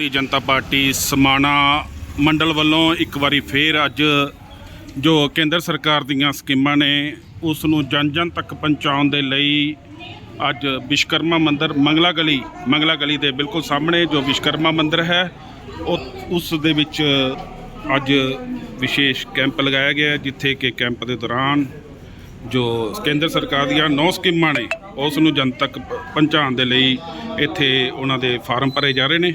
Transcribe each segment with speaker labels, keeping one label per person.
Speaker 1: Bharatiya Janata party Samana ਮੰਡਲ ਵੱਲੋਂ ਇੱਕ ਵਾਰੀ ਫੇਰ ਅੱਜ ਜੋ ਕੇਂਦਰ ਸਰਕਾਰ ਦੀਆਂ ਸਕੀਮਾਂ ਨੇ, ਉਸ ਨੂੰ ਜਨ ਜਨ ਤੱਕ ਪਹੁੰਚਾਉਣ ਦੇ ਲਈ ਅੱਜ ਵਿਸ਼ਕਰਮਾ ਮੰਦਿਰ ਮੰਗਲਾ ਗਲੀ ਮੰਗਲਾ ਗਲੀ ਦੇ ਬਿਲਕੁਲ ਸਾਹਮਣੇ ਜੋ ਵਿਸ਼ਕਰਮਾ ਮੰਦਿਰ ਹੈ, ਉਹ ਉਸ ਦੇ ਵਿੱਚ ਅੱਜ ਵਿਸ਼ੇਸ਼ ਕੈਂਪ ਲਗਾਇਆ ਗਿਆ ਜਿੱਥੇ ਕਿ ਕੈਂਪ ਦੇ ਦੌਰਾਨ ਜੋ ਕੇਂਦਰ ਸਰਕਾਰ ਦੀਆਂ ਨੌ ਸਕੀਮਾਂ ਨੇ, ਉਸ ਨੂੰ ਜਨ ਤੱਕ ਪਹੁੰਚਾਉਣ ਦੇ ਲਈ ਇੱਥੇ ਉਹਨਾਂ ਦੇ ਫਾਰਮ ਭਰੇ ਜਾ ਰਹੇ ਨੇ।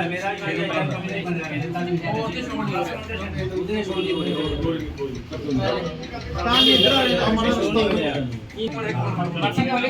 Speaker 2: ਨਹੀਂ ਕਰਾਇਆ ਮੇਰਾ ਹੀ ਮੇਰਾ ਕੰਮ ਨਹੀਂ ਬਣਿਆ ਉਹ ਤੇ ਛੋੜ ਦਿਓ ਉਹਦੇ ਛੋੜ ਦਿਓ
Speaker 3: ਤਾਂ ਨਹੀਂ ਇਧਰ ਆ ਕੰਮ ਨੂੰ ਸੁਸਤ
Speaker 2: ਕੀ ਪਰ ਮਰਸੀ ਵਾਲੇ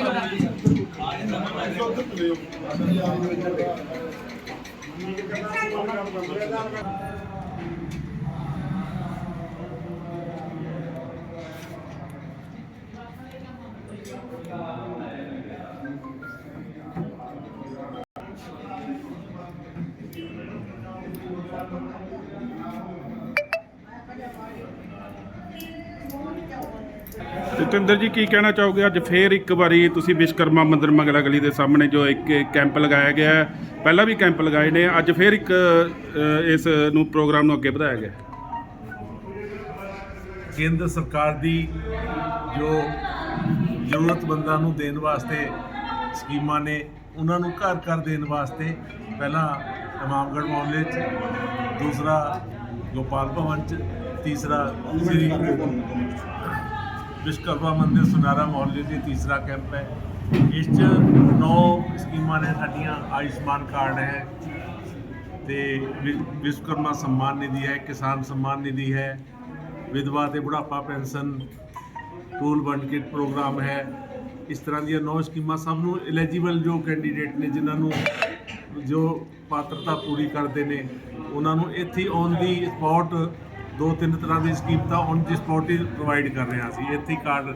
Speaker 1: ਜਤਿੰਦਰ ਜੀ ਕੀ ਕਹਿਣਾ ਚਾਹੋਗੇ? ਅੱਜ ਫੇਰ ਇੱਕ ਵਾਰੀ ਤੁਸੀਂ ਵਿਸ਼ਕਰਮਾ ਮੰਦਿਰ ਮੰਗਲਾ ਗਲੀ ਦੇ ਸਾਹਮਣੇ ਜੋ ਇੱਕ ਕੈਂਪ ਲਗਾਇਆ ਗਿਆ ਹੈ। ਪਹਿਲਾਂ ਵੀ ਕੈਂਪ ਲਗਾਏ ਨੇ। ਅੱਜ ਫੇਰ ਇੱਕ ਅ, ਇਸ ਨੂੰ ਪ੍ਰੋਗਰਾਮ ਨੂੰ ਅੱਗੇ ਵਧਾਇਆ ਗਿਆ
Speaker 4: ਕੇਂਦਰ ਸਰਕਾਰ ਦੀ ਜੋ ਜ਼ਰੂਰਤਮੰਦਾਂ ਨੂੰ ਦੇਣ ਵਾਸਤੇ ਸਕੀਮਾਂ ਨੇ ਉਹਨਾਂ ਨੂੰ ਘਰ ਘਰ ਦੇਣ ਵਾਸਤੇ ਪਹਿਲਾਂ ਇਮਾਮਗੜ੍ਹ ਮੁਹੱਲੇ 'ਚ ਦੂਸਰਾ ਗੋਪਾਲ ਭਵਨ 'ਚ ਤੀਸਰਾ ਸ੍ਰੀ ਵਿਸ਼ਕਰਮਾ ਮੰਦਿਰ ਸੁਨਾਰਾ ਮੁਹੱਲੇ ਦੇ ਤੀਸਰਾ ਕੈਂਪ ਹੈ। ਇਸ 'ਚ ਨੌ ਸਕੀਮਾਂ ਨੇ ਸਾਡੀਆਂ, ਆਯੁਸ਼ਮਾਨ ਕਾਰਡ ਹੈ ਤੇ ਵਿਸ਼ਕਰਮਾ ਸਨਮਾਨ ਨਿਧੀ ਹੈ, ਕਿਸਾਨ ਸਨਮਾਨ ਨਿਧੀ ਹੈ, ਵਿਧਵਾ ਤੇ ਬੁਢਾਪਾ ਪੈਨਸ਼ਨ, ਟੂਲ ਵੰਡ ਕਿਟ ਪ੍ਰੋਗਰਾਮ ਹੈ। ਇਸ ਤਰ੍ਹਾਂ ਦੀਆਂ ਨੌ ਸਕੀਮਾਂ ਸਭ ਨੂੰ ਐਲੀਜੀਬਲ ਜੋ ਕੈਂਡੀਡੇਟ ਨੇ, ਜਿਨ੍ਹਾਂ ਨੂੰ ਜੋ ਪਾਤਰਤਾ ਪੂਰੀ ਕਰਦੇ ਨੇ, ਉਹਨਾਂ ਨੂੰ ਇੱਥੇ ਔਨ ਦੀ ਸਪੌਟ ਦੋ ਤਿੰਨ ਤਰ੍ਹਾਂ ਦੀ ਸਕੀਮ ਤਾਂ ਔਨ ਦੀ ਸਪੌਟ ਹੀ ਪ੍ਰੋਵਾਈਡ ਕਰ ਰਹੇ ਹਾਂ ਅਸੀਂ ਇੱਥੇ ਹੀ ਕਾਰਡ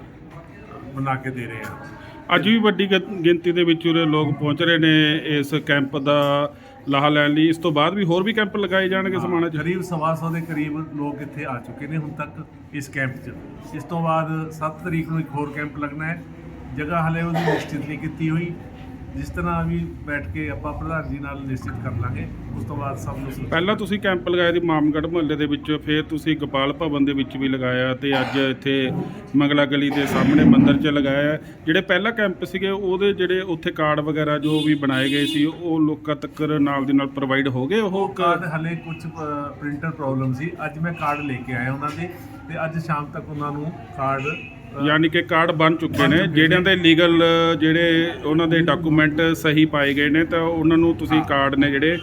Speaker 4: ਬਣਾ ਕੇ ਦੇ ਰਹੇ ਹਾਂ
Speaker 1: ਅੱਜ ਵੀ ਵੱਡੀ ਗ- ਗਿਣਤੀ ਦੇ ਵਿੱਚ ਉਰੇ ਲੋਕ ਪਹੁੰਚ ਰਹੇ ਨੇ ਇਸ ਕੈਂਪ ਦਾ ਲਾਹਾ ਲੈਣ ਲਈ। ਇਸ ਤੋਂ ਬਾਅਦ ਵੀ ਹੋਰ ਵੀ ਕੈਂਪ ਲਗਾਏ ਜਾਣਗੇ ਸਮਾਣਾ 'ਚ?
Speaker 4: ਕਰੀਬ ਸਵਾ ਸੌ ਦੇ ਕਰੀਬ ਲੋਕ ਇੱਥੇ ਆ ਚੁੱਕੇ ਨੇ ਹੁਣ ਤੱਕ ਇਸ ਕੈਂਪ 'ਚ। ਇਸ ਤੋਂ ਬਾਅਦ 7 ਤਰੀਕ ਨੂੰ ਇੱਕ ਹੋਰ ਕੈਂਪ ਲੱਗਣਾ ਹੈ। ਜਗ੍ਹਾ ਹਲੇ ਉਹਦੀ ਨਿਸ਼ਚਿਤ ਨਹੀਂ ਕੀਤੀ ਹੋਈ। ਜਿਸ ਤਰ੍ਹਾਂ ਵੀ ਬੈਠ ਕੇ ਆਪਾਂ ਪ੍ਰਧਾਨ ਜੀ ਨਾਲ ਨਿਸ਼ਚਿਤ ਕਰ ਲਾਂਗੇ ਉਸ ਤੋਂ ਬਾਅਦ ਸਭ ਨੂੰ ਸੂਚਿਤ
Speaker 1: ਪਹਿਲਾਂ ਤੁਸੀਂ ਕੈਂਪ ਲਗਾਇਆ ਸੀ ਮਾਮਗੜ੍ਹ ਮੁਹੱਲੇ ਦੇ ਵਿੱਚ ਫਿਰ ਤੁਸੀਂ ਗੋਪਾਲ ਭਵਨ ਦੇ ਵਿੱਚ ਵੀ ਲਗਾਇਆ ਤੇ ਅੱਜ ਇੱਥੇ ਮੰਗਲਾ ਗਲੀ ਦੇ ਸਾਹਮਣੇ ਮੰਦਿਰ 'ਚ ਲਗਾਇਆ। ਜਿਹੜੇ ਪਹਿਲਾ ਕੈਂਪ ਸੀਗੇ ਉਹਦੇ ਜਿਹੜੇ ਉੱਥੇ ਕਾਰਡ ਵਗੈਰਾ ਜੋ ਵੀ ਬਣਾਏ ਗਏ ਸੀ ਉਹ ਲੋਕਾਂ ਤੱਕ ਨਾਲ ਦੀ ਨਾਲ ਪ੍ਰੋਵਾਈਡ ਹੋ ਗਏ ਉਹ
Speaker 4: ਉਹ ਕਾਰਡ ਹਲੇ ਕੁਝ ਪ੍ਰਿੰਟਰ ਪ੍ਰੋਬਲਮ ਸੀ ਅੱਜ ਮੈਂ ਕਾਰਡ ਲੈ ਕੇ ਆਇਆ ਉਹਨਾਂ ਦੇ ਤੇ ਅੱਜ ਸ਼ਾਮ ਤੱਕ ਉਹਨਾਂ ਨੂੰ ਕਾਰਡ
Speaker 1: ਯਾਨੀ ਕਿ ਕਾਰਡ ਬਣ ਚੁੱਕੇ ਨੇ ਜਿਹੜਿਆਂ ਦੇ ਲੀਗਲ ਜਿਹੜੇ ਉਹਨਾਂ ਦੇ ਡਾਕੂਮੈਂਟ ਸਹੀ ਪਾਏ ਗਏ ਨੇ ਤਾਂ ਉਹਨਾਂ ਨੂੰ ਤੁਸੀਂ ਕਾਰਡ ਨੇ ਜਿਹੜੇ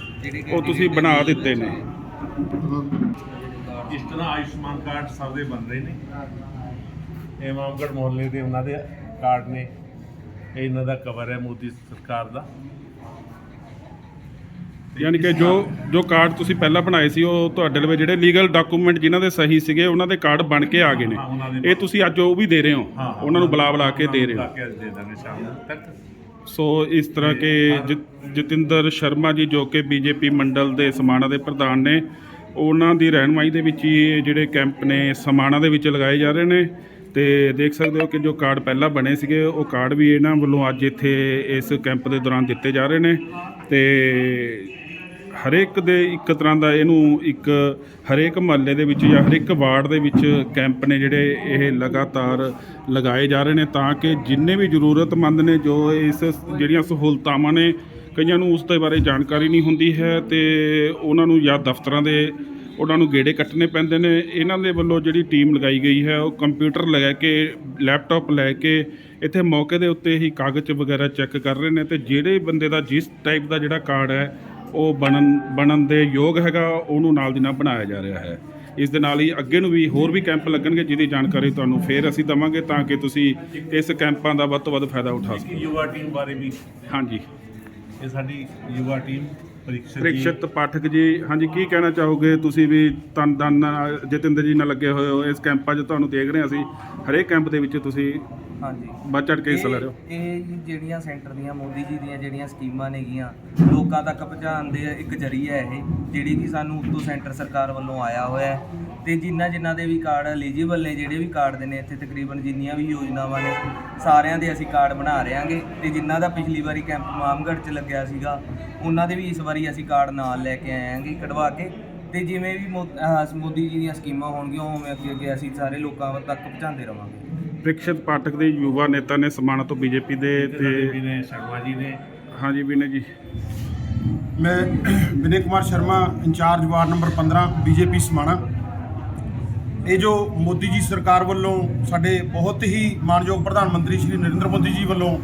Speaker 1: ਉਹ ਤੁਸੀਂ ਬਣਾ ਦਿੱਤੇ ਨੇ।
Speaker 4: ਇਸ ਤਰ੍ਹਾਂ ਆਯੁਸ਼ਮਾਨ ਕਾਰਡ ਸਭ ਦੇ ਬਣ ਰਹੇ ਨੇ। ਇਹ ਮਾਮਗੜ ਮੁਹੱਲੇ ਦੇ ਉਹਨਾਂ ਦੇ ਕਾਰਡ ਨੇ। ਇਹ ਇਹਨਾਂ ਦਾ ਕਵਰ ਹੈ ਮੋਦੀ ਸਰਕਾਰ ਦਾ।
Speaker 1: ਯਾਨੀ ਕਿ ਜੋ ਜੋ ਕਾਰਡ ਤੁਸੀਂ ਪਹਿਲਾਂ ਬਣਾਏ ਸੀ ਉਹ ਤੁਹਾਡੇ ਲਵੇ ਜਿਹੜੇ ਲੀਗਲ ਡਾਕੂਮੈਂਟ ਜਿਨ੍ਹਾਂ ਦੇ ਸਹੀ ਸੀਗੇ ਉਹਨਾਂ ਦੇ ਕਾਰਡ ਬਣ ਕੇ ਆ ਗਏ ਨੇ। ਇਹ ਤੁਸੀਂ ਅੱਜ ਉਹ ਵੀ ਦੇ ਰਹੇ ਹੋ? ਉਹਨਾਂ ਨੂੰ ਬੁਲਾ ਬੁਲਾ ਕੇ ਦੇ ਰਹੇ ਹੋ?
Speaker 4: ਕੇ ਅੱਜ ਦੇ ਦਾਂਗੇ ਸ਼ਾਮ ਤੱਕ।
Speaker 1: ਸੋ ਇਸ ਤਰ੍ਹਾਂ ਕਿ ਜਤਿੰਦਰ ਸ਼ਰਮਾ ਜੀ ਜੋ ਕਿ ਬੀਜੇਪੀ ਮੰਡਲ ਦੇ ਸਮਾਣਾ ਦੇ ਪ੍ਰਧਾਨ ਨੇ ਉਹਨਾਂ ਦੀ ਰਹਿਨਮਾਈ ਦੇ ਵਿੱਚ ਹੀ ਇਹ ਜਿਹੜੇ ਕੈਂਪ ਨੇ ਸਮਾਣਾ ਦੇ ਵਿੱਚ ਲਗਾਏ ਜਾ ਰਹੇ ਨੇ। ਤੇ ਦੇਖ ਸਕਦੇ ਹੋ ਕਿ ਜੋ ਕਾਰਡ ਪਹਿਲਾਂ ਬਣੇ ਸੀਗੇ ਉਹ ਕਾਰਡ ਵੀ ਇਹਨਾਂ ਵੱਲੋਂ ਅੱਜ ਇੱਥੇ ਇਸ ਕੈਂਪ ਦੇ ਦੌਰਾਨ ਦਿੱਤੇ ਜਾ ਰਹੇ ਨੇ। ਤੇ ਹਰੇਕ ਦੇ ਇੱਕ ਤਰ੍ਹਾਂ ਦਾ ਇਹਨੂੰ ਇੱਕ ਹਰੇਕ ਮਹੱਲੇ ਦੇ ਵਿੱਚ ਜਾਂ ਹਰੇਕ ਵਾਰਡ ਦੇ ਵਿੱਚ ਕੈਂਪ ਨੇ ਜਿਹੜੇ ਇਹ ਲਗਾਤਾਰ ਲਗਾਏ ਜਾ ਰਹੇ ਨੇ ਤਾਂ ਕਿ ਜਿੰਨੇ ਵੀ ਜ਼ਰੂਰਤਮੰਦ ਨੇ ਜੋ ਇਸ ਜਿਹੜੀਆਂ ਸਹੂਲਤਾਵਾਂ ਨੇ ਕਈਆਂ ਨੂੰ ਉਸ ਦੇ ਬਾਰੇ ਜਾਣਕਾਰੀ ਨਹੀਂ ਹੁੰਦੀ ਹੈ ਤੇ ਉਹਨਾਂ ਨੂੰ ਜਾਂ ਦਫ਼ਤਰਾਂ ਦੇ ਉਹਨਾਂ ਨੂੰ ਗੇੜੇ ਕੱਟਣੇ ਪੈਂਦੇ ਨੇ। ਇਹਨਾਂ ਦੇ ਵੱਲੋਂ ਜਿਹੜੀ ਟੀਮ ਲਗਾਈ ਗਈ ਹੈ, ਉਹ ਕੰਪਿਊਟਰ ਲਗਾ ਕੇ, ਲੈਪਟਾਪ ਲੈ ਕੇ ਇੱਥੇ ਮੌਕੇ ਦੇ ਉੱਤੇ ਹੀ ਕਾਗਜ਼ ਵਗੈਰਾ ਚੈੱਕ ਕਰ ਰਹੇ ਨੇ ਤੇ ਜਿਹੜੇ ਬੰਦੇ ਦਾ ਜਿਸ ਟਾਈਪ ਦਾ ਜਿਹੜਾ ਕਾਰਡ ਹੈ ਉਹ ਬਣਨ ਬਣਨ ਦੇ ਯੋਗ ਹੈਗਾ ਉਹਨੂੰ ਨਾਲ ਦੀ ਨਾਲ ਬਣਾਇਆ ਜਾ ਰਿਹਾ ਹੈ। ਇਸ ਦੇ ਨਾਲ ਹੀ ਅੱਗੇ ਨੂੰ ਵੀ ਹੋਰ ਵੀ ਕੈਂਪ ਲੱਗਣਗੇ ਜਿਹਦੀ ਜਾਣਕਾਰੀ ਤੁਹਾਨੂੰ ਫੇਰ ਅਸੀਂ ਦਵਾਂਗੇ ਤਾਂ ਕਿ ਤੁਸੀਂ ਇਸ ਕੈਂਪਾਂ ਦਾ ਵੱਧ ਤੋਂ ਵੱਧ ਫਾਇਦਾ ਉਠਾ ਸਕੋ।
Speaker 4: ਯੁਵਾ ਟੀਮ ਬਾਰੇ ਵੀ।
Speaker 1: ਹਾਂਜੀ।
Speaker 4: ਇਹ ਸਾਡੀ ਯੁਵਾ ਟੀਮ ਪ੍ਰੀਖਿਤ
Speaker 1: ਪਾਠਕ ਜੀ ਹਾਂਜੀ ਕੀ ਕਹਿਣਾ ਚਾਹੋਗੇ ਤੁਸੀਂ ਵੀ ਤਨ ਤਨ ਨਾਲ ਜਤਿੰਦਰ ਜੀ ਨਾਲ ਲੱਗੇ ਹੋਏ ਹੋ ਇਸ ਕੈਂਪਾਂ 'ਚ ਤੁਹਾਨੂੰ ਦੇਖ ਰਹੇ ਹਾਂ ਅਸੀਂ ਹਰੇਕ ਕੈਂਪ ਦੇ ਵਿੱਚ ਤੁਸੀਂ
Speaker 5: ਹਾਂਜੀ।
Speaker 1: ਵੱਧ ਚੜ੍ਹ ਕੇ ਹਿੱਸਾ ਲੈ ਰਹੇ ਹੋ।
Speaker 5: ਇਹ ਜਿਹੜੀਆਂ ਸੈਂਟਰ ਦੀਆਂ ਮੋਦੀ ਜੀ ਦੀਆਂ ਜਿਹੜੀਆਂ ਸਕੀਮਾਂ ਨੇਗੀਆਂ ਲੋਕਾਂ ਤੱਕ ਪਹੁੰਚਾਉਣ ਦੇ ਇੱਕ ਜ਼ਰੀਆ ਹੈ ਇਹ ਜਿਹੜੀ ਕਿ ਸਾਨੂੰ ਉੱਤੋਂ ਸੈਂਟਰ ਸਰਕਾਰ ਵੱਲੋਂ ਆਇਆ ਹੋਇਆ ਹੈ। ਤੇ ਜਿਨ੍ਹਾਂ ਜਿਨ੍ਹਾਂ ਦੇ ਵੀ ਕਾਰਡ ਐਲੀਜੀਬਲ ਨੇ ਜਿਹੜੇ ਵੀ ਕਾਰਡ ਦੇ ਨੇ ਇੱਥੇ ਤਕਰੀਬਨ ਜਿੰਨੀਆਂ ਵੀ ਯੋਜਨਾਵਾਂ ਨੇ ਸਾਰਿਆਂ ਦੇ ਅਸੀਂ ਕਾਰਡ ਬਣਾ ਰਹੇ ਹਾਂਗੇ। ਤੇ ਜਿਨ੍ਹਾਂ ਦਾ ਪਿਛਲੀ ਵਾਰੀ ਕੈਂਪ ਮਾਮਗੜ੍ਹ 'ਚ ਲੱਗਿਆ ਸੀਗਾ ਉਹਨਾਂ ਦੇ ਵੀ ਇਸ ਵਾਰੀ ਅਸੀਂ ਕਾਰਡ ਨਾਲ ਲੈ ਕੇ ਆਏ ਹਾਂਗੇ ਕਢਵਾ ਕੇ। ਤੇ ਜਿਵੇਂ ਵੀ ਮੋ- ਮੋਦੀ ਜੀ ਦੀਆਂ ਸਕੀਮਾਂ ਹੋਣਗੀਆਂ ਉਵੇਂ ਅੱਗੇ ਅੱਗੇ ਅਸੀਂ ਸਾਰੇ ਲੋਕਾਂ ਤੱਕ ਪਹੁੰਚਾਉਂਦੇ ਰਵਾਂਗੇ।
Speaker 1: ਪ੍ਰੀਖਿਤ ਪਾਠਕ ਦੇ ਯੁਵਾ ਨੇਤਾ ਨੇ ਸਮਾਣਾ ਤੋਂ ਬੀਜੇਪੀ ਦੇ ਤੇ
Speaker 4: ਨੇ ਸ਼ਰਮਾ ਜੀ ਨੇ
Speaker 1: ਹਾਂਜੀ ਵੀਨੇ ਜੀ।
Speaker 3: ਮੈਂ Vinay Kumar Sharma incharge ward number 15 BJP Samana. ਇਹ ਜੋ ਮੋਦੀ ਜੀ ਸਰਕਾਰ ਵੱਲੋਂ ਸਾਡੇ ਬਹੁਤ ਹੀ ਮਾਨਯੋਗ ਪ੍ਰਧਾਨ ਮੰਤਰੀ ਸ਼੍ਰੀ ਨਰਿੰਦਰ ਮੋਦੀ ਜੀ ਵੱਲੋਂ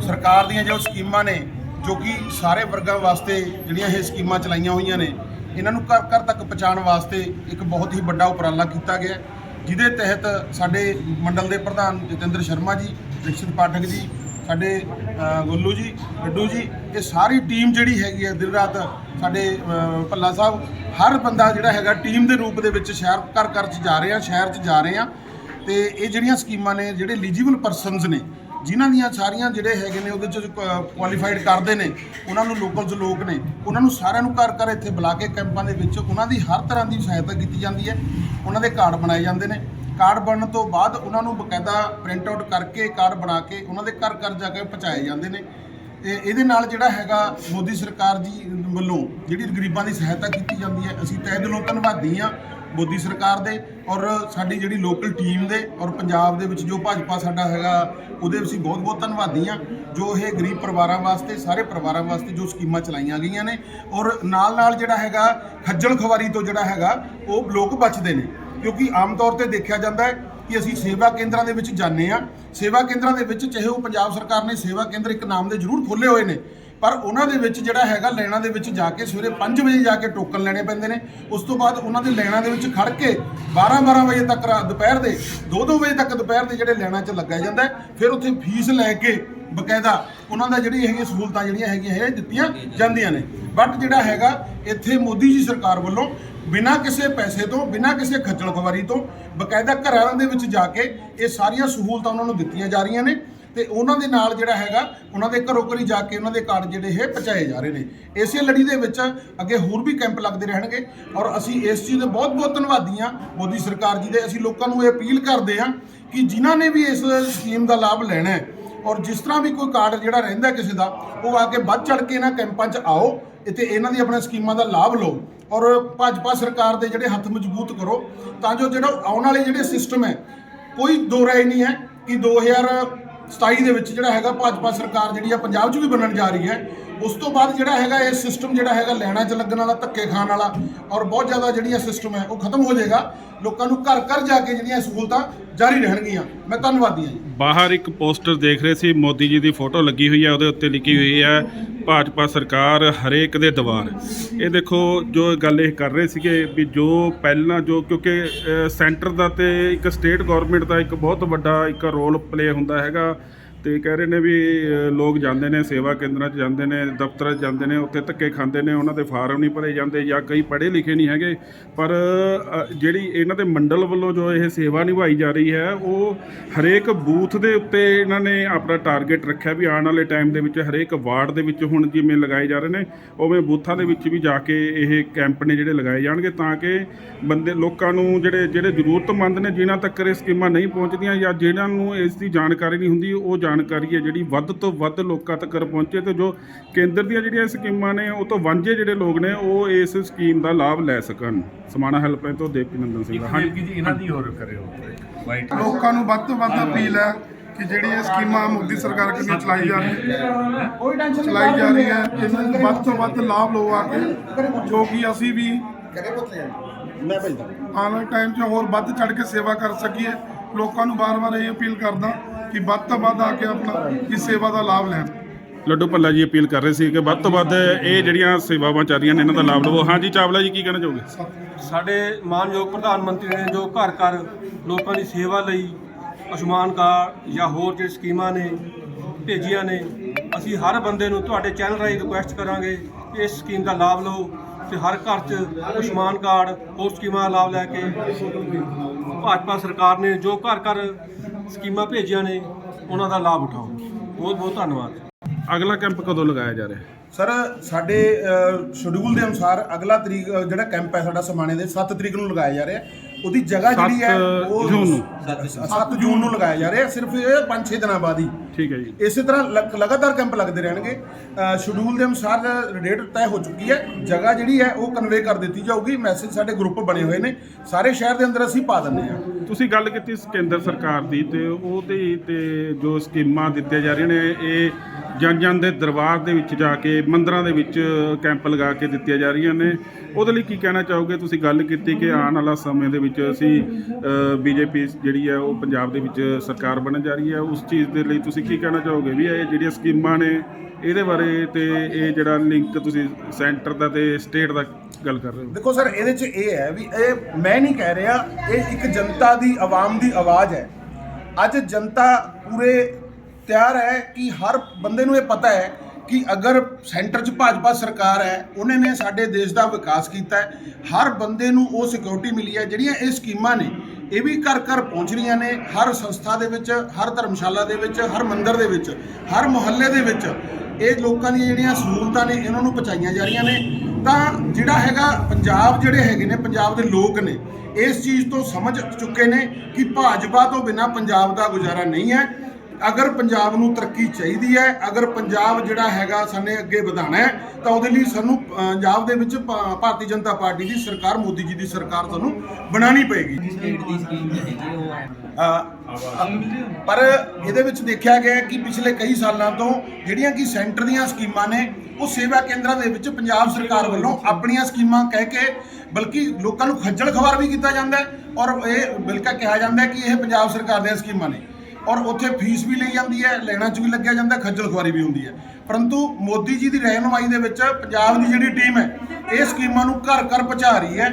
Speaker 3: ਸਰਕਾਰ ਦੀਆਂ ਜੋ ਸਕੀਮਾਂ ਨੇ, ਜੋ ਕਿ ਸਾਰੇ ਵਰਗਾਂ ਵਾਸਤੇ ਜਿਹੜੀਆਂ ਇਹ ਸਕੀਮਾਂ ਚਲਾਈਆਂ ਹੋਈਆਂ ਨੇ, ਇਹਨਾਂ ਨੂੰ ਘਰ ਘਰ ਤੱਕ ਪਹੁੰਚਾਉਣ ਵਾਸਤੇ ਇੱਕ ਬਹੁਤ ਹੀ ਵੱਡਾ ਉਪਰਾਲਾ ਕੀਤਾ ਗਿਆ। ਜਿਹਦੇ ਤਹਿਤ ਸਾਡੇ ਮੰਡਲ ਦੇ ਪ੍ਰਧਾਨ ਜਤਿੰਦਰ ਸ਼ਰਮਾ ਜੀ ਪ੍ਰੀਖਿਤ ਪਾਠਕ ਜੀ ਸਾਡੇ ਅ, ਗੁੱਲੂ ਜੀ ਲੱਡੂ ਜੀ ਇਹ ਸਾਰੀ ਟੀਮ ਜਿਹੜੀ ਹੈਗੀ ਹੈ ਦਿਨ ਰਾਤ ਸਾਡੇ ਭੱਲਾ ਸਾਹਿਬ ਹਰ ਬੰਦਾ ਜਿਹੜਾ ਹੈਗਾ ਟੀਮ ਦੇ ਰੂਪ ਦੇ ਵਿੱਚ ਸ਼ਹਿਰ ਘਰ ਘਰ ਚ ਜਾ ਰਹੇ ਆ ਸ਼ਹਿਰ ਚ ਜਾ ਰਹੇ ਆ। ਤੇ ਇਹ ਜਿਹੜੀਆਂ ਸਕੀਮਾਂ ਨੇ ਜਿਹੜੇ ਐਲੀਜੀਬਲ ਪਰਸਨਸ ਨੇ ਜਿਨ੍ਹਾਂ ਦੀਆਂ ਸਾਰੀਆਂ ਜਿਹੜੇ ਹੈਗੇ ਨੇ ਉਹਦੇ ਚ ਕੁਆਲੀਫਾਈਡ ਕਰਦੇ ਨੇ ਉਹਨਾਂ ਨੂੰ ਲੋਕਲਸ ਲੋਕ ਨੇ ਉਹਨਾਂ ਨੂੰ ਸਾਰਿਆਂ ਨੂੰ ਘਰ ਘਰ ਇੱਥੇ ਬੁਲਾ ਕੇ ਕੈਂਪਾਂ ਦੇ ਵਿੱਚ ਉਹਨਾਂ ਦੀ ਹਰ ਤਰ੍ਹਾਂ ਦੀ ਸਹਾਇਤਾ ਕੀਤੀ ਜਾਂਦੀ ਹੈ। ਉਹਨਾਂ ਦੇ ਕਾਰਡ ਬਣਾਏ ਜਾਂਦੇ ਨੇ। ਕਾਰਡ ਬਣਨ ਤੋਂ ਬਾਅਦ ਉਹਨਾਂ ਨੂੰ ਬਕਾਇਦਾ ਪ੍ਰਿੰਟ ਆਊਟ ਕਰਕੇ ਕਾਰਡ ਬਣਾ ਕੇ ਉਹਨਾਂ ਦੇ ਘਰ ਘਰ ਜਾ ਕੇ ਪਹੁੰਚਾਏ ਜਾਂਦੇ ਨੇ। ਇਹ ਇਹਦੇ ਨਾਲ ਜਿਹੜਾ ਹੈਗਾ ਮੋਦੀ ਸਰਕਾਰ ਜੀ ਵੱਲੋਂ ਜਿਹੜੀ ਗਰੀਬਾਂ ਦੀ ਸਹਾਇਤਾ ਕੀਤੀ ਜਾਂਦੀ ਹੈ, ਅਸੀਂ ਤਹਿ ਦਿਲੋਂ ਧੰਨਵਾਦੀ ਹਾਂ ਮੋਦੀ ਸਰਕਾਰ ਦੇ ਔਰ ਸਾਡੀ ਜਿਹੜੀ ਲੋਕਲ ਟੀਮ ਦੇ ਔਰ ਪੰਜਾਬ ਦੇ ਵਿੱਚ ਜੋ ਭਾਜਪਾ ਸਾਡਾ ਹੈਗਾ, ਉਹਦੇ ਅਸੀਂ ਬਹੁਤ ਬਹੁਤ ਧੰਨਵਾਦੀ ਹਾਂ, ਜੋ ਇਹ ਗਰੀਬ ਪਰਿਵਾਰਾਂ ਵਾਸਤੇ, ਸਾਰੇ ਪਰਿਵਾਰਾਂ ਵਾਸਤੇ ਜੋ ਸਕੀਮਾਂ ਚਲਾਈਆਂ ਗਈਆਂ ਨੇ ਔਰ ਨਾਲ ਨਾਲ ਜਿਹੜਾ ਹੈਗਾ ਖੱਜਲ ਖਵਾਰੀ ਤੋਂ ਜਿਹੜਾ ਹੈਗਾ, ਉਹ ਲੋਕ ਬਚਦੇ ਨੇ। ਕਿਉਂਕਿ ਆਮ ਤੌਰ ਤੇ ਦੇਖਿਆ ਜਾਂਦਾ ਹੈ ਕਿ ਅਸੀਂ ਸੇਵਾ ਕੇਂਦਰਾਂ ਦੇ ਵਿੱਚ ਜਾਂਦੇ ਆ ਸੇਵਾ ਕੇਂਦਰਾਂ ਦੇ ਵਿੱਚ ਚਾਹੇ ਉਹ ਪੰਜਾਬ ਸਰਕਾਰ ਨੇ ਸੇਵਾ ਕੇਂਦਰ ਇੱਕ ਨਾਮ ਦੇ ਜ਼ਰੂਰ ਖੋਲੇ ਹੋਏ ਨੇ। ਪਰ ਉਹਨਾਂ ਦੇ ਵਿੱਚ ਜਿਹੜਾ ਹੈਗਾ ਲੈਣਾ ਦੇ ਵਿੱਚ ਜਾ ਕੇ ਸਵੇਰੇ 5 ਵਜੇ ਜਾ ਕੇ ਟੋਕਨ ਲੈਣੇ ਪੈਂਦੇ ਨੇ। ਉਸ ਤੋਂ ਬਾਅਦ ਉਹਨਾਂ ਦੇ ਲੈਣਾ ਦੇ ਵਿੱਚ ਖੜ ਕੇ 12-12 ਵਜੇ ਤੱਕ ਦੁਪਹਿਰ ਦੇ 2-2 ਵਜੇ ਤੱਕ ਦੁਪਹਿਰ ਦੇ ਜਿਹੜੇ ਲੈਣਾ 'ਚ ਲੱਗਿਆ ਜਾਂਦਾ ਫਿਰ ਉੱਥੇ ਫੀਸ ਲੈ ਕੇ ਬਕਾਇਦਾ ਉਹਨਾਂ ਦਾ ਜਿਹੜੀ ਹੈਗੀਆਂ ਸਹੂਲਤਾਂ ਜਿਹੜੀਆਂ ਹੈਗੀਆਂ ਇਹ ਦਿੱਤੀਆਂ ਜਾਂਦੀਆਂ ਨੇ। ਬਟ ਜਿਹੜਾ ਹੈਗਾ ਇੱਥੇ ਮੋਦੀ ਜੀ ਸਰਕਾਰ ਵੱਲੋਂ ਬਿਨਾਂ ਕਿਸੇ ਪੈਸੇ ਤੋਂ, ਬਿਨਾਂ ਕਿਸੇ ਖੱਜਲ ਖਵਾਰੀ ਤੋਂ ਬਕਾਇਦਾ ਘਰਾਂ ਦੇ ਵਿੱਚ ਜਾ ਕੇ ਇਹ ਸਾਰੀਆਂ ਸਹੂਲਤਾਂ ਉਹਨਾਂ ਨੂੰ ਦਿੱਤੀਆਂ ਜਾ ਰਹੀਆਂ ਨੇ। ਤੇ ਉਹਨਾਂ ਦੇ ਨਾਲ ਜਿਹੜਾ ਹੈਗਾ, ਉਹਨਾਂ ਦੇ ਘਰੋਂ ਘਰੀ ਜਾ ਕੇ ਉਹਨਾਂ ਦੇ ਕਾਰਡ ਜਿਹੜੇ ਇਹ ਪਹੁੰਚਾਏ ਜਾ ਰਹੇ ਨੇ। ਇਸੇ ਲੜੀ ਦੇ ਵਿੱਚ ਅੱਗੇ ਹੋਰ ਵੀ ਕੈਂਪ ਲੱਗਦੇ ਰਹਿਣਗੇ ਔਰ ਅਸੀਂ ਇਸ ਚੀਜ਼ ਦੇ ਬਹੁਤ ਬਹੁਤ ਧੰਨਵਾਦੀ ਹਾਂ ਮੋਦੀ ਸਰਕਾਰ ਜੀ ਦੇ। ਅਸੀਂ ਲੋਕਾਂ ਨੂੰ ਇਹ ਅਪੀਲ ਕਰਦੇ ਹਾਂ ਕਿ ਜਿਨ੍ਹਾਂ ਨੇ ਵੀ ਇਸ ਸਕੀਮ ਦਾ ਲਾਭ ਲੈਣਾ ਹੈ ਔਰ ਜਿਸ ਤਰ੍ਹਾਂ ਵੀ ਕੋਈ ਕਾਰਡ ਜਿਹੜਾ ਰਹਿੰਦਾ ਕਿਸੇ ਦਾ, ਉਹ ਆ ਕੇ ਵੱਧ ਚੜ ਕੇ ਇਹਨਾਂ ਕੈਂਪਾਂ 'ਚ ਆਓ ਇੱਥੇ ਇਹਨਾਂ ਦੀ ਆਪਣੀਆਂ ਸਕੀਮਾਂ ਦਾ ਲਾਭ ਲਓ ਔਰ ਭਾਜਪਾ ਸਰਕਾਰ ਦੇ ਜਿਹੜੇ ਹੱਥ ਮਜ਼ਬੂਤ ਕਰੋ ਤਾਂ ਜੋ ਜਿਹੜਾ ਆਉਣ ਵਾਲੇ ਜਿਹੜੇ ਸਿਸਟਮ ਹੈ, ਕੋਈ ਦੋ ਰਾਏ ਨਹੀਂ ਹੈ ਕਿ 2027 ਦੇ ਵਿੱਚ ਜਿਹੜਾ ਹੈਗਾ ਭਾਜਪਾ ਸਰਕਾਰ ਜਿਹੜੀ ਆ ਪੰਜਾਬ 'ਚ ਵੀ ਬਣਨ ਜਾ ਰਹੀ ਹੈ। ਉਸ ਤੋਂ ਬਾਅਦ ਜਿਹੜਾ ਹੈਗਾ ਇਹ ਸਿਸਟਮ ਜਿਹੜਾ ਹੈਗਾ ਲੈਣਾ 'ਚ ਲੱਗਣ ਵਾਲਾ, ਧੱਕੇ ਖਾਣ ਵਾਲਾ ਔਰ ਬਹੁਤ ਜ਼ਿਆਦਾ ਜਿਹੜੀਆਂ ਸਿਸਟਮ ਹੈ ਉਹ ਖਤਮ ਹੋ ਜਾਏਗਾ। ਲੋਕਾਂ ਨੂੰ ਘਰ ਘਰ ਜਾ ਕੇ ਜਿਹੜੀਆਂ ਸਹੂਲਤਾਂ ਜਾਰੀ ਰਹਿਣਗੀਆਂ। ਮੈਂ ਧੰਨਵਾਦੀ ਹਾਂ ਜੀ।
Speaker 1: ਬਾਹਰ ਇੱਕ ਪੋਸਟਰ ਦੇਖ ਰਹੇ ਸੀ, ਮੋਦੀ ਜੀ ਦੀ ਫੋਟੋ ਲੱਗੀ ਹੋਈ ਹੈ, ਉਹਦੇ ਉੱਤੇ ਲਿਖੀ ਹੋਈ ਹੈ, ਭਾਜਪਾ ਸਰਕਾਰ ਹਰੇਕ ਦੇ ਦਵਾਰ। ਇਹ ਦੇਖੋ, ਜੋ ਗੱਲ ਇਹ ਕਰ ਰਹੇ ਸੀਗੇ ਵੀ ਜੋ ਪਹਿਲਾਂ ਜੋ, ਕਿਉਂਕਿ ਸੈਂਟਰ ਦਾ ਤੇ ਇੱਕ ਸਟੇਟ ਗਵਰਨਮੈਂਟ ਦਾ ਇੱਕ ਬਹੁਤ ਵੱਡਾ ਇੱਕ ਰੋਲ ਪਲੇ ਹੁੰਦਾ ਹੈਗਾ। ਤੇ ਕਹਿ ਰਹੇ ਨੇ ਵੀ ਅ, ਲੋਕ ਜਾਂਦੇ ਨੇ ਸੇਵਾ ਕੇਂਦਰਾਂ 'ਚ ਜਾਂਦੇ ਨੇ ਦਫ਼ਤਰਾਂ 'ਚ ਜਾਂਦੇ ਨੇ ਉੱਥੇ ਧੱਕੇ ਖਾਂਦੇ ਨੇ ਉਹਨਾਂ ਦੇ ਫਾਰਮ ਨਹੀਂ ਭਰੇ ਜਾਂਦੇ ਜਾਂ ਕਈ ਪੜ੍ਹੇ ਲਿਖੇ ਨਹੀਂ ਹੈਗੇ। ਪਰ ਅ, ਜਿਹੜੀ ਇਹਨਾਂ ਦੇ ਮੰਡਲ ਵੱਲੋਂ ਜੋ ਇਹ ਸੇਵਾ ਨਿਭਾਈ ਜਾ ਰਹੀ ਹੈ ਉਹ ਹਰੇਕ ਬੂਥ ਦੇ ਉੱਤੇ ਇਹਨਾਂ ਨੇ ਆਪਣਾ ਟਾਰਗੇਟ ਰੱਖਿਆ ਵੀ ਆਉਣ ਵਾਲੇ ਟਾਈਮ ਦੇ ਵਿੱਚ ਹਰੇਕ ਵਾਰਡ ਦੇ ਵਿੱਚ ਹੁਣ ਜਿਵੇਂ ਲਗਾਏ ਜਾ ਰਹੇ ਨੇ ਉਵੇਂ ਬੂਥਾਂ ਦੇ ਵਿੱਚ ਵੀ ਜਾ ਕੇ ਇਹ ਕੈਂਪ ਨੇ ਜਿਹੜੇ ਲਗਾਏ ਜਾਣਗੇ ਤਾਂ ਕਿ ਬੰਦੇ ਲੋਕਾਂ ਨੂੰ ਜਿਹੜੇ ਜਿਹੜੇ ਜ਼ਰੂਰਤਮੰਦ ਨੇ ਜਿਨ੍ਹਾਂ ਤੱਕ ਇਹ ਸਕੀਮਾਂ ਨਹੀਂ ਪਹੁੰਚਦੀਆਂ ਜਾਂ ਜਿਨ੍ਹਾਂ ਨੂੰ ਇਸ ਦੀ ਜਾਣਕਾਰੀ ਨਹੀਂ ਹੁੰਦੀ ਉਹ ਜਾਣਕਾਰੀ ਹੈ ਜਿਹੜੀ ਵੱਧ ਤੋਂ ਵੱਧ ਲੋਕਾਂ ਤੱਕ ਪਹੁੰਚੇ ਤੇ ਜੋ ਕੇਂਦਰ ਦੀਆਂ ਜਿਹੜੀਆਂ ਸਕੀਮਾਂ ਨੇ ਉਹ ਤੋਂ ਵਾਂਝੇ ਜਿਹੜੇ ਲੋਕ ਨੇ ਉਹ ਇਸ ਸਕੀਮ ਦਾ ਲਾਭ ਲੈ ਸਕਣ। ਸਮਾਣਾ ਹੈਲਪਲਾਈਨ ਤੋਂ ਦੇਵਪੀ ਨੰਦਨ ਸਿੰਘ ਦਾ।
Speaker 4: ਹਾਂਜੀ। ਜੀ ਇਹਨਾਂ ਦੀ ਹੋਰ ਕਰਿਓ।
Speaker 6: ਲੋਕਾਂ ਨੂੰ ਵੱਧ ਤੋਂ ਵੱਧ ਅਪੀਲ ਹੈ ਕਿ ਜਿਹੜੀ ਇਹ ਸਕੀਮਾਂ ਮੋਦੀ ਸਰਕਾਰ ਵੱਲੋਂ ਚਲਾਈ ਜਾ ਰਹੀ ਹੈ। ਚਲਾਈ ਜਾ ਰਹੀ ਹੈ ਇਹਨਾਂ ਨੂੰ ਵੱਧ ਤੋਂ ਵੱਧ ਲਾਭ ਲਓ ਆ ਕੇ ਜੋ ਕਿ ਅਸੀਂ ਵੀ
Speaker 3: ਮੈਂ ਭੇਜਦਾ।
Speaker 6: ਆਉਣ ਵਾਲੇ ਟਾਈਮ 'ਚ ਹੋਰ ਵੱਧ ਚੜ ਕੇ ਸੇਵਾ ਕਰ ਸਕੀਏ। ਲੋਕਾਂ ਨੂੰ ਬਾਰ-ਬਾਰ ਇਹ ਅਪੀਲ ਕਰਦਾ ਕਿ ਵੱਧ ਤੋਂ ਵੱਧ ਆ ਕੇ ਆਪਣਾ ਇਸ ਸੇਵਾ ਦਾ ਲਾਭ ਲੈਣ।
Speaker 1: ਲੱਡੂ ਭੱਲਾ ਜੀ ਅਪੀਲ ਕਰ ਰਹੇ ਸੀ ਕਿ ਵੱਧ ਤੋਂ ਵੱਧ ਇਹ ਜਿਹੜੀਆਂ ਸੇਵਾਵਾਂ ਚੱਲ ਰਹੀਆਂ ਨੇ ਇਹਨਾਂ ਦਾ ਲਾਭ ਲਵੋ। ਹਾਂਜੀ ਚਾਵਲਾ ਜੀ ਕੀ ਕਹਿਣਾ ਚਾਹੋਗੇ?
Speaker 7: ਸਾਡੇ ਮਾਨਯੋਗ ਪ੍ਰਧਾਨ ਮੰਤਰੀ ਨੇ ਜੋ ਘਰ ਘਰ ਲੋਕਾਂ ਦੀ ਸੇਵਾ ਲਈ ਆਯੁਸ਼ਮਾਨ ਕਾਰਡ ਜਾਂ ਹੋਰ ਜਿਹੜੀ ਸਕੀਮਾਂ ਨੇ ਭੇਜੀਆਂ ਨੇ ਅਸੀਂ ਹਰ ਬੰਦੇ ਨੂੰ ਤੁਹਾਡੇ ਚੈਨਲ ਰਾਹੀਂ ਰਿਕੁਐਸਟ ਕਰਾਂਗੇ ਇਸ ਸਕੀਮ ਦਾ ਲਾਭ ਲਓ ਤੇ ਹਰ ਘਰ 'ਚ ਆਯੁਸ਼ਮਾਨ ਕਾਰਡ ਹੋਰ ਸਕੀਮਾਂ ਦਾ ਲਾਭ ਲੈ ਕੇ ਭਾਜਪਾ ਸਰਕਾਰ ਨੇ ਜੋ ਘਰ ਘਰ ਸਕੀਮਾਂ ਭੇਜੀਆਂ ਨੇ ਉਹਨਾਂ ਦਾ ਲਾਭ ਉਠਾਓ। ਬਹੁਤ ਬਹੁਤ ਧੰਨਵਾਦ।
Speaker 1: ਅਗਲਾ ਕੈਂਪ ਕਦੋਂ ਲਗਾਇਆ ਜਾ ਰਿਹਾ? ਹੈ
Speaker 3: ਸਰ ਸਾਡੇ ਸ਼ਡਿਊਲ ਦੇ ਅਨੁਸਾਰ ਅਗਲਾ ਤਰੀਕ ਜਿਹੜਾ ਕੈਂਪ ਹੈ ਸਾਡਾ ਸਮਾਣੇ ਦੇ 7 ਤਰੀਕ ਨੂੰ ਲਗਾਇਆ ਜਾ ਰਿਹਾ। ਉਹਦੀ ਜਗ੍ਹਾ ਜਿਹੜੀ ਹੈ ਉਹ
Speaker 1: ਜੂਨ ਨੂੰ।
Speaker 3: 7 ਜੂਨ ਨੂੰ ਲਗਾਇਆ ਜਾ ਰਿਹਾ। ਸਿਰਫ ਇਹ 5-6 ਦਿਨਾਂ ਬਾਅਦ ਹੀ।
Speaker 1: ਠੀਕ ਹੈ ਜੀ।
Speaker 3: ਇਸੇ ਤਰ੍ਹਾਂ ਲਗ- ਲਗਾਤਾਰ ਕੈਂਪ ਲੱਗਦੇ ਰਹਿਣਗੇ। ਸ਼ਡਿਊਲ ਦੇ ਅਨੁਸਾਰ ਡੇਟ ਤੈਅ ਹੋ ਚੁੱਕੀ ਹੈ। ਜਗ੍ਹਾ ਜਿਹੜੀ ਹੈ ਉਹ ਕਨਵੇ ਕਰ ਦਿੱਤੀ ਜਾਊਗੀ। ਮੈਸੇਜ ਸਾਡੇ ਗਰੁੱਪ ਬਣੇ ਹੋਏ ਨੇ। ਸਾਰੇ ਸ਼ਹਿਰ ਦੇ ਅੰਦਰ ਅਸੀਂ ਪਾ ਦਿੰਦੇ ਹਾਂ।
Speaker 1: ਤੁਸੀਂ ਗੱਲ ਕੀਤੀ ਸੀ ਕੇਂਦਰ ਸਰਕਾਰ ਦੀ ਤੇ ਉਹਦੇ ਤੇ ਜੋ ਸਕੀਮਾਂ ਦਿੱਤੀਆਂ ਜਾ ਰਹੀਆਂ ਨੇ ਇਹ ਜਨ ਜਨ ਦੇ ਦਰਬਾਰ ਦੇ ਵਿੱਚ ਜਾ ਕੇ ਮੰਦਰਾਂ ਦੇ ਵਿੱਚ ਕੈਂਪ ਲਗਾ ਕੇ ਦਿੱਤੀਆਂ ਜਾ ਰਹੀਆਂ ਨੇ। ਉਹਦੇ ਲਈ ਕੀ ਕਹਿਣਾ ਚਾਹੋਗੇ? ਤੁਸੀਂ ਗੱਲ ਕੀਤੀ ਕਿ ਆਉਣ ਵਾਲਾ ਸਮੇਂ ਦੇ ਵਿੱਚ ਅਸੀਂ ਬੀਜੇਪੀ ਜਿਹੜੀ ਹੈ ਉਹ ਪੰਜਾਬ ਦੇ ਵਿੱਚ ਸਰਕਾਰ ਬਣਨ ਜਾ ਰਹੀ ਹੈ। ਉਸ ਚੀਜ਼ ਦੇ ਲਈ ਤੁਸੀਂ ਕੀ ਕਹਿਣਾ ਚਾਹੋਗੇ ਵੀ ਇਹ ਜਿਹੜੀਆਂ ਸਕੀਮਾਂ ਨੇ ਇਹਦੇ ਬਾਰੇ ਤੇ ਇਹ ਜਿਹੜਾ ਲਿੰਕ ਤੁਸੀਂ ਸੈਂਟਰ ਦਾ ਤੇ ਸਟੇਟ ਦਾ ਗੱਲ ਕਰ ਰਹੇ ਹੋ?
Speaker 3: ਦੇਖੋ ਸਰ, ਇਹਦੇ 'ਚ ਇਹ ਹੈ ਵੀ ਇਹ ਮੈਂ ਨਹੀਂ ਕਹਿ ਰਿਹਾ, ਇਹ ਇੱਕ ਜਨਤਾ ਦੀ, ਆਵਾਮ ਦੀ ਆਵਾਜ਼ ਹੈ। ਅੱਜ ਜਨਤਾ ਪੂਰੇ ਤਿਆਰ ਹੈ ਕਿ ਹਰ ਬੰਦੇ ਨੂੰ ਇਹ ਪਤਾ ਹੈ ਕਿ ਅਗਰ ਸੈਂਟਰ 'ਚ ਭਾਜਪਾ ਸਰਕਾਰ ਹੈ, ਉਹਨੇ ਨੇ ਸਾਡੇ ਦੇਸ਼ ਦਾ ਵਿਕਾਸ ਕੀਤਾ ਹੈ। ਹਰ ਬੰਦੇ ਨੂੰ ਉਹ ਸਿਕਿਉਰਿਟੀ ਮਿਲੀ ਹੈ, ਜਿਹੜੀਆਂ ਇਹ ਸਕੀਮਾਂ ਨੇ ਇਹ ਵੀ ਘਰ ਘਰ ਪਹੁੰਚ ਰਹੀਆਂ ਨੇ, ਹਰ ਸੰਸਥਾ ਦੇ ਵਿੱਚ, ਹਰ ਧਰਮਸ਼ਾਲਾ ਦੇ ਵਿੱਚ, ਹਰ ਮੰਦਿਰ ਦੇ ਵਿੱਚ, ਹਰ ਮੁਹੱਲੇ ਦੇ ਵਿੱਚ ਇਹ ਲੋਕਾਂ ਦੀਆਂ ਜਿਹੜੀਆਂ ਸਹੂਲਤਾਂ ਨੇ, ਇਹਨਾਂ ਨੂੰ ਪਹੁੰਚਾਈਆਂ ਜਾ ਰਹੀਆਂ ਨੇ। ਤਾਂ ਜਿਹੜਾ ਹੈਗਾ ਪੰਜਾਬ ਜਿਹੜੇ ਹੈਗੇ ਨੇ, ਪੰਜਾਬ ਦੇ ਲੋਕ ਨੇ, ਇਸ ਚੀਜ਼ ਤੋਂ ਸਮਝ ਚੁੱਕੇ ਨੇ ਕਿ ਭਾਜਪਾ ਤੋਂ ਬਿਨਾ ਪੰਜਾਬ ਦਾ ਗੁਜ਼ਾਰਾ ਨਹੀਂ ਹੈ। ਅਗਰ ਪੰਜਾਬ ਨੂੰ ਤਰੱਕੀ ਚਾਹੀਦੀ ਹੈ ਅਗਰ ਪੰਜਾਬ ਜਿਹੜਾ ਹੈਗਾ ਸਾਨੇ ਅੱਗੇ ਵਧਾਉਣਾ ਹੈ ਤਾਂ ਉਹਦੇ ਲਈ ਸਾਨੂੰ ਪੰਜਾਬ ਦੇ ਵਿੱਚ ਭਾਰਤੀ ਜਨਤਾ ਪਾਰਟੀ ਦੀ ਸਰਕਾਰ ਮੋਦੀ ਜੀ ਦੀ ਸਰਕਾਰ ਸਾਨੂੰ ਬਣਾਉਣੀ ਪਏਗੀ। ਪਰ ਇਹਦੇ ਵਿੱਚ ਦੇਖਿਆ ਗਿਆ ਕਿ ਪਿਛਲੇ ਕਈ ਸਾਲਾਂ ਤੋਂ ਜਿਹੜੀਆਂ ਕਿ ਸੈਂਟਰ ਦੀਆਂ ਸਕੀਮਾਂ ਨੇ ਉਹ ਸੇਵਾ ਕੇਂਦਰਾਂ ਦੇ ਵਿੱਚ ਪੰਜਾਬ ਸਰਕਾਰ ਵੱਲੋਂ ਆਪਣੀਆਂ ਸਕੀਮਾਂ ਕਹਿ ਕੇ ਬਲਕਿ ਲੋਕਾਂ ਨੂੰ ਖੱਜਲ ਖਵਾਰ ਵੀ ਕੀਤਾ ਜਾਂਦਾ ਹੈ ਔਰ ਇਹ ਬਲਕਿ ਕਿਹਾ ਜਾਂਦਾ ਕਿ ਇਹ ਪੰਜਾਬ ਸਰਕਾਰ ਦੀਆਂ ਸਕੀਮਾਂ ਨੇ। ਔਰ ਉੱਥੇ ਫੀਸ ਵੀ ਲਈ ਜਾਂਦੀ ਹੈ ਲੈਣਾ ਚ ਵੀ ਲੱਗਿਆ ਜਾਂਦਾ ਖੱਜਲ ਖੁਆਰੀ ਵੀ ਹੁੰਦੀ ਹੈ। ਪਰੰਤੂ ਮੋਦੀ ਜੀ ਦੀ ਰਹਿਨੁਮਾਈ ਦੇ ਵਿੱਚ ਪੰਜਾਬ ਦੀ ਜਿਹੜੀ ਟੀਮ ਹੈ ਇਹ ਸਕੀਮਾਂ ਨੂੰ ਘਰ ਘਰ ਪਹੁੰਚਾ ਰਹੀ ਹੈ।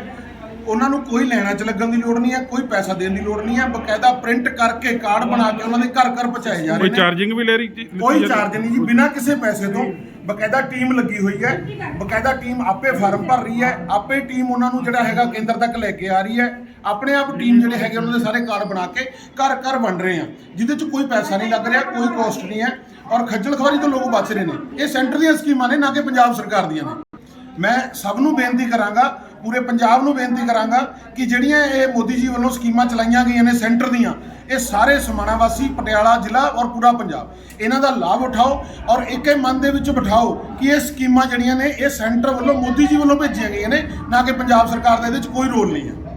Speaker 3: ਉਹਨਾਂ ਨੂੰ ਕੋਈ ਲੈਣਾ ਚ ਲੱਗਣ ਦੀ ਲੋੜ ਨਹੀਂ ਹੈ ਕੋਈ ਪੈਸਾ ਦੇਣ ਦੀ ਲੋੜ ਨਹੀਂ ਹੈ। ਬਕਾਇਦਾ ਪ੍ਰਿੰਟ ਕਰਕੇ ਕਾਰਡ ਬਣਾ ਕੇ ਉਹਨਾਂ ਦੇ ਘਰ ਘਰ ਪਹੁੰਚਾਏ ਜਾ ਰਹੇ
Speaker 1: ਕੋਈ
Speaker 3: ਨੇ।
Speaker 1: ਚਾਰਜਿੰਗ ਵੀ ਲੈ ਰਹੀ ਜੀ-
Speaker 3: ਕੋਈ? ਚਾਰਜ ਨਹੀਂ ਜੀ ਬਿਨਾਂ ਕਿਸੇ ਪੈਸੇ ਤੋਂ ਬਕਾਇਦਾ ਟੀਮ ਲੱਗੀ ਹੋਈ ਹੈ। ਬਕਾਇਦਾ ਟੀਮ ਆਪੇ ਫਾਰਮ ਭਰ ਰਹੀ ਹੈ। ਆਪੇ ਟੀਮ ਉਹਨਾਂ ਨੂੰ ਜਿਹੜਾ ਹੈਗਾ ਕੇਂਦਰ ਤੱਕ ਲੈ ਕੇ ਆ ਰਹੀ ਹੈ। ਆਪਣੇ ਆਪ ਟੀਮ ਜਿਹੜੇ ਹੈਗੇ ਉਹਨਾਂ ਦੇ ਸਾਰੇ ਕਾਰਡ ਬਣਾ ਕੇ ਘਰ ਘਰ ਵੰਡ ਰਹੇ ਆ। ਜਿਹਦੇ 'ਚ ਕੋਈ ਪੈਸਾ ਨਹੀਂ ਲੱਗ ਰਿਹਾ, ਕੋਈ ਕੋਸਟ ਨਹੀਂ ਹੈ ਔਰ ਖੱਜਲ ਖਵਾਰੀ ਤੋਂ ਲੋਕ ਬਚ ਰਹੇ ਨੇ। ਇਹ ਸੈਂਟਰ ਦੀਆਂ ਸਕੀਮਾਂ ਨੇ, ਨਾ ਕਿ ਪੰਜਾਬ ਸਰਕਾਰ ਦੀਆਂ ਨੇ। ਮੈਂ ਸਭ ਨੂੰ ਬੇਨਤੀ ਕਰਾਂਗਾ, ਪੂਰੇ ਪੰਜਾਬ ਨੂੰ ਬੇਨਤੀ ਕਰਾਂਗਾ ਕਿ ਜਿਹੜੀਆਂ ਇਹ ਮੋਦੀ ਜੀ ਵੱਲੋਂ ਸਕੀਮਾਂ ਚਲਾਈਆਂ ਗਈਆਂ ਨੇ ਸੈਂਟਰ ਦੀਆਂ, ਇਹ ਸਾਰੇ ਸਮਾਣਾ ਵਾਸੀ ਪਟਿਆਲਾ ਜ਼ਿਲ੍ਹਾ ਔਰ ਪੂਰਾ ਪੰਜਾਬ, ਇਹਨਾਂ ਦਾ ਲਾਭ ਉਠਾਓ ਔਰ ਇੱਕੇ ਮਨ ਦੇ ਵਿੱਚ ਬਿਠਾਓ ਕਿ ਇਹ ਸਕੀਮਾਂ ਜਿਹੜੀਆਂ ਨੇ, ਇਹ ਸੈਂਟਰ ਵੱਲੋਂ, ਮੋਦੀ ਜੀ ਵੱਲੋਂ ਭੇਜੀਆਂ ਗਈਆਂ ਨੇ, ਨਾ ਕਿ ਪੰਜਾਬ ਸਰਕਾਰ ਦਾ ਇਹਦੇ ਵਿੱਚ ਕੋਈ ਰੋਲ ਨਹੀਂ ਹੈ।